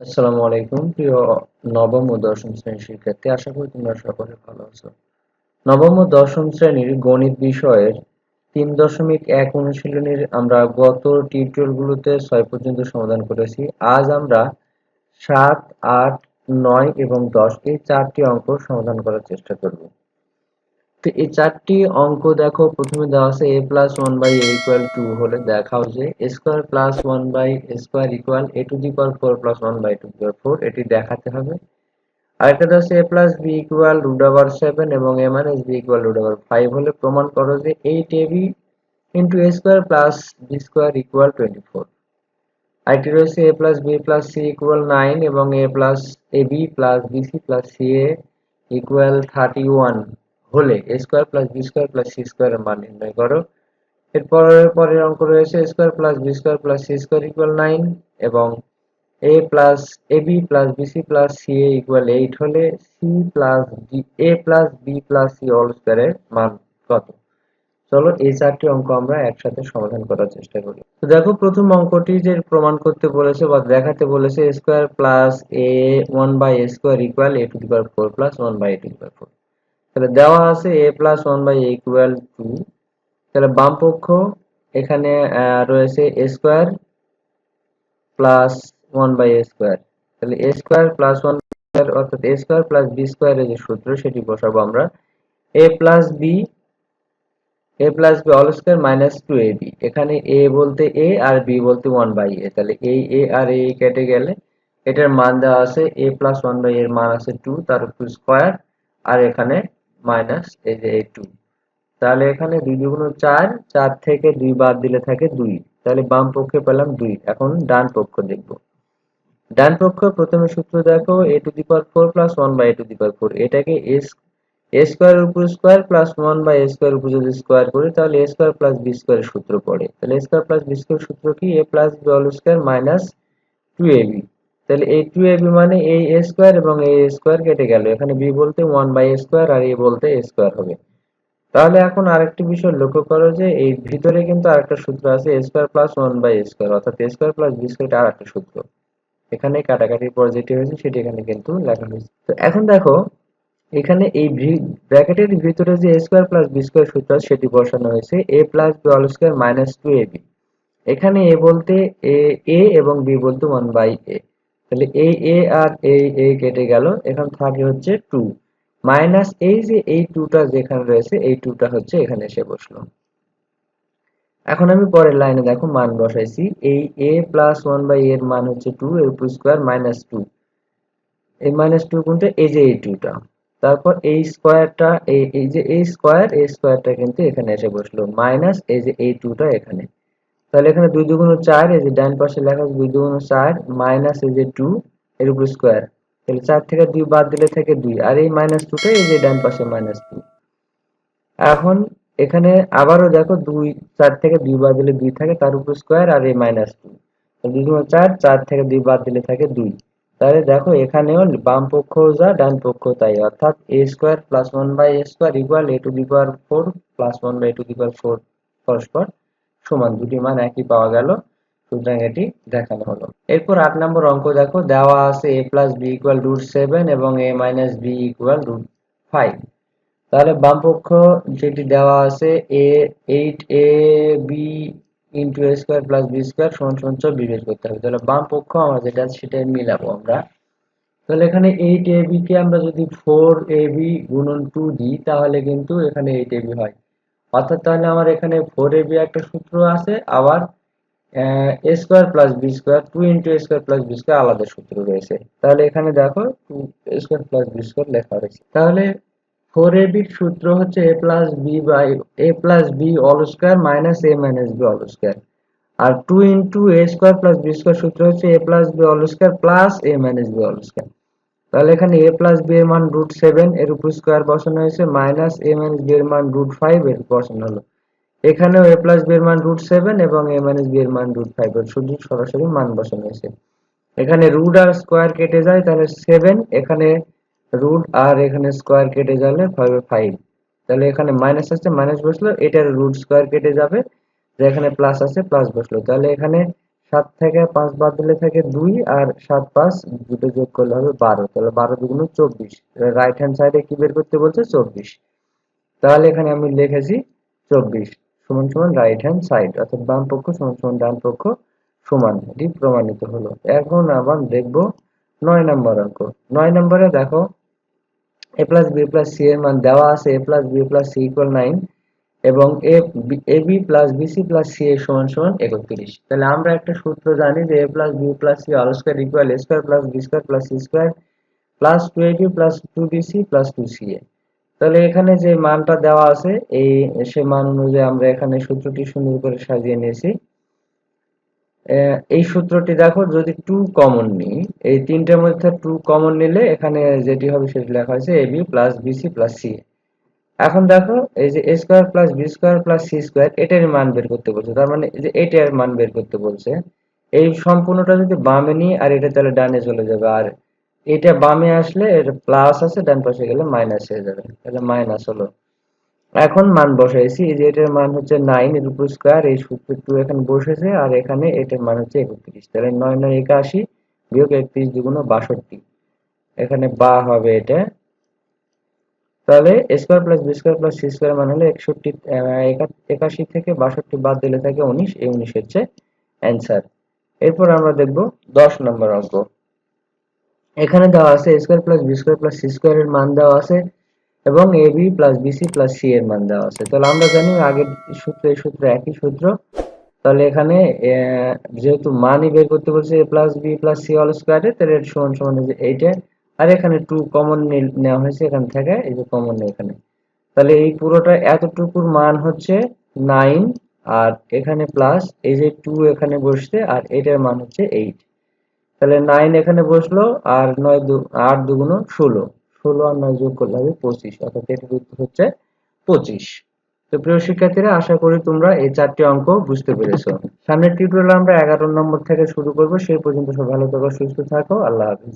আসসালামু আলাইকুম, প্রিয় নবম ও দশম শ্রেণির শিক্ষার্থী, আশা করি তোমরা সকলে ভালো আছো। নবম ও দশম শ্রেণির গণিত বিষয়ের তিন দশমিক এক অনুশীলনীর আমরা গত টিউটোরিয়ালগুলোতে ছয় পর্যন্ত সমাধান করেছি। আজ আমরা সাত, আট, নয় এবং দশ এই চারটি অঙ্ক সমাধান করার চেষ্টা করব। তো এই চারটি অঙ্ক দেখো প্রথমে দেওয়া আছে A plus one by A equal to হলে দেখাও যে square plus one by square equal A to the power four plus one by to power four এটি দেখাতে হবে। আরেকটা দেওয়া আছে A plus B equal root over seven এবং A minus B equal root over five হলে প্রমাণ করো যে eight A B into A square plus B square equal twenty four আরেকটি রয়েছে A plus B plus C equal nine এবং A plus A B plus B C plus C A equal thirty one হলে A square plus B square plus C স্কোয়ারের মান নির্ণয় করো। এরপর, পরের অঙ্ক রয়েছে square plus B square plus C square equal nine এবং A plus A B plus BC plus C A equal eight হলে C plus D A plus B plus C all স্কোয়ারের মান কত? চলো এই চারটি অঙ্ক আমরা একসাথে সমাধান করার চেষ্টা করি। তো দেখো, প্রথম অঙ্কটি যে প্রমাণ করতে বলেছে বা দেখাতে বলেছে square plus A one by A square equal A to the power four plus one by A to the power four তাহলে দেওয়া আছে A plus one by A equal to তাহলে বাম পক্ষ এখানে রয়েছে A square plus one by A square তাহলে A square plus one অর্থাৎ এ স্কোয়ার প্লাস বি স্কোয়ারের যে সূত্র, সেটি বসাবো আমরা। A plus B A plus B all square minus two A B এখানে এ বলতে এ আর বি বলতে ওয়ান বাই এ তাহলে এই এ আর এ কেটে গেলে এটার মান দেওয়া আছে এ প্লাস ওয়ান বাই এর মান আছে টু তার উপর স্কোয়ার আর এখানে মাইনাস এই যে টু তাহলে এখানে দুই দুগুণ চার চার থেকে দুই বাদ দিলে থাকে দুই। তাহলে বাম পক্ষে পেলাম দুই। এখন ডান পক্ষ দেখব। ডান পক্ষ প্রথমে সূত্র দেখো A to the power four plus one by A to the power four এটাকে এস এ স্কোয়ার উপর square plus one by A square উপর যদি স্কোয়ার করি, তাহলে এ স্কোয়ার প্লাস বি স্কোয়ারের সূত্র পড়ে। তাহলে A square plus B square সূত্র কি? A plus B all square minus two A B তাহলে এই টু এ বি মানে এই এ স্কোয়ার এবং এই স্কোয়ার কেটে গেল। এখানে বি বলতে ওয়ান বাই স্কোয়ার আর এ বলতে স্কোয়ার হবে। তাহলে এখন আরেকটি বিষয় লক্ষ্য করো যে এই ভিতরে কিন্তু আরেকটা সূত্র আছে square plus one by square অর্থাৎ স্কোয়ার প্লাস বি স্কোয়ার আর একটা সূত্র। এখানে কাটাকাটির পর যেটি হয়েছে সেটি এখানে কিন্তু লেখা হয়েছে। তো এখন দেখো, এখানে এই ব্র্যাকেটের ভিতরে যে স্কোয়ার প্লাস বি স্কোয়ার সূত্র সেটি বসানো হয়েছে A plus B all square minus two A B এখানে এ বলতে এ এবং বি বলতে ওয়ান বাই এ তাহলে এই এ আর এই এ কেটে গেল। এখন থাকে হচ্ছে টু মাইনাস এই যে এই টুটা যেখানে রয়েছে, এই টুটা হচ্ছে এখানে এসে বসল। এখন আমি পরের লাইনে দেখো, মান বসাইছি। এই এ প্লাস ওয়ান বাই এর মান হচ্ছে টু এর উপর স্কোয়ার মাইনাস টু এই মাইনাস টু কোনটা এই যে এই টুটা তারপর এই স্কোয়ারটা এই যে এই স্কোয়ার এই স্কোয়ারটা কিন্তু এখানে এসে বসল। মাইনাস এই যে এই টুটা এখানে। তাহলে এখানে দুই দুগুণ চার এই যে ডান পাশে লেখা আছে দুই দুগুণ চার মাইনাস এই যে টু এর উপর স্কোয়ার তাহলে চার থেকে দুই বাদ দিলে থেকে দুই, আর এই মাইনাস টুটা এই যে ডান পাশে মাইনাস টু এখন এখানে আবারও দেখো দুই, চার থেকে দুই বাদ দিলে দুই থাকে, তার উপর স্কোয়ার আর এই মাইনাস টু দুই দুগুণ চার চার থেকে দুই বাদ দিলে থাকে দুই। তাহলে দেখো এখানেও বাম পক্ষ যা, ডান পক্ষ তাই। অর্থাৎ A square plus one by A square equal A to the power four plus one by to the power four পরস্পর। সমান দুটি মান একই পাওয়া গেল, সুতরাং এটি দেখানো হলো। এরপর আট নম্বর অঙ্ক দেখো, দেওয়া আছে A plus B equal root seven এবং A minus B equal root five তাহলে বাম পক্ষ যেটি দেওয়া আছে A eight A B into A square plus B square সমান সমান চব্বিশ বের করতে হবে। তাহলে বাম পক্ষ আমার যেটা সেটাই মিলাবো আমরা। তাহলে এখানে এইট এ বি কে আমরা যদি ফোর এ বি গুণন টু দিই, তাহলে কিন্তু এখানে এইট এ বি হয়। অর্থাৎ তাহলে আমার এখানে ফোর এ বি একটা সূত্র আছে, আবার A square plus B square two into square plus B square আলাদা সূত্র রয়েছে। তাহলে এখানে দেখো two square plus B square লেখা রয়েছে। তাহলে ফোর এ বির সূত্র হচ্ছে A plus B by A plus B all square minus A minus B all square R two into A square plus B square সূত্র হচ্ছে A plus B all square plus A minus B all square তাহলে এখানে এ plus B এর মান root seven এর উপর square বসানো হয়েছে মাইনাস এ মাইনাস বি এর মান রুট ফাইভ এর বসানো হলো। এখানেও এ প্লাস বি এর মান রুট সেভেন এবং এ মাইনাস বি এর মান রুট ফাইভ এর শুধু সরাসরি মান বসানো হয়েছে। এখানে রুট আর স্কোয়ার কেটে যায়, তাহলে সেভেন এখানে রুট আর এখানে স্কোয়ার কেটে গেলে ফাইভ ফাইভ তাহলে এখানে মাইনাস আছে মাইনাস বসল, এটার রুট স্কোয়ার কেটে যাবে, যে এখানে প্লাস আছে প্লাস বসল। তাহলে এখানে সাত থেকে পাঁচ বাদ দিলে থাকে দুই আর সাত পাঁচ দুটো যোগ করলে হবে বারো। তাহলে বারো দুগুণ চব্বিশ। রাইট হ্যান্ড সাইডে কি বের করতে বলছে? চব্বিশ। তাহলে এখানে আমি লিখেছি চব্বিশ সমান সমান রাইট হ্যান্ড সাইড অর্থাৎ বাম পক্ষ সমান সমান ডান পক্ষ সমান। এটি প্রমাণিত হলো। এখন আবার দেখব নয় নম্বর অঙ্ক। নয় নম্বরে দেখো A plus B plus C এর মান দেওয়া আছে। A plus B plus C equal nine এবং A A B plus BC plus C এর সমান সমান একত্রিশ। তাহলে আমরা একটা সূত্র জানি যে A plus B plus C all square equal A square plus B square plus C square plus two A B plus two BC plus two C A তাহলে এখানে যে মানটা দেওয়া আছে, এই, সে মান অনুযায়ী আমরা এখানে সূত্রটি সুন্দর করে সাজিয়ে নিয়েছি। এই সূত্রটি দেখো, যদি টু কমন নিই, এই তিনটের মধ্যে টু কমন নিলে এখানে যেটি হবে সেটি লেখা হয়েছে A B plus BC plus C এখন দেখো, এই যে square plus B square plus C square এটার মান বের করতে বলছে। তার মানে যে এটার মান বের করতে বলছে। এই সম্পূর্ণটা যদি বামে নিই, আর এটা তাহলে ডানে চলে যাবে। আর এটা বামে আসলে এটা প্লাস আছে, ডান পাশে গেলে মাইনাস হয়ে যাবে। তাহলে মাইনাস হলো। এখন মান বসাইছি, এই যে এটার মান হচ্ছে নাইন এর উপর স্কোয়ার এই সূত্র টু এখানে বসেছে, আর এখানে এটার মান হচ্ছে একত্রিশ। তাহলে নয় নয় একাশি বিয়োগ একত্রিশ দুগুণ বাষট্টি। এখানে বা হবে এটা। তাহলে square plus B square plus C square মান হলো একষট্টি একাশি থেকে বাষট্টি বাদ দিলে থাকে উনিশ, এই উনিশ হচ্ছে অ্যান্সার এরপর আমরা দেখব দশ নম্বর অঙ্ক। এখানে দেওয়া আছে square plus B square plus C square এর মান দেওয়া আছে এবং A B plus BC plus C এর মান দেওয়া আছে। তাহলে আমরা জানি আগের সূত্র, এই সূত্র একই সূত্র। তাহলে এখানে যেহেতু মানই বের করতে বলছে A plus B plus C all স্কোয়ারে তাহলে সমান সমান এইটা আর এখানে টু কমন নেওয়া হয়েছে এখান থেকে, এই যে কমন এখানে। তাহলে এই পুরোটা এতটুকুর মান হচ্ছে নাইন আর এখানে প্লাস এই যে টু এখানে বসছে আর এটার মান হচ্ছে এইট তাহলে নাইন এখানে বসল আর নয় দু, আট দুগুণ ষোলো। ষোলো আর নয় যোগ করলে হবে পঁচিশ, অর্থাৎ এটার উত্তর হচ্ছে পঁচিশ। তো প্রিয় শিক্ষার্থীরা, আশা করি তোমরা এই চারটি অঙ্ক বুঝতে পেরেছ। সামনের টিউটোরিয়াল আমরা এগারো নম্বর থেকে শুরু করব। সেই পর্যন্ত সব ভালো থাকো, সুস্থ থাকো। আল্লাহ হাফিজ।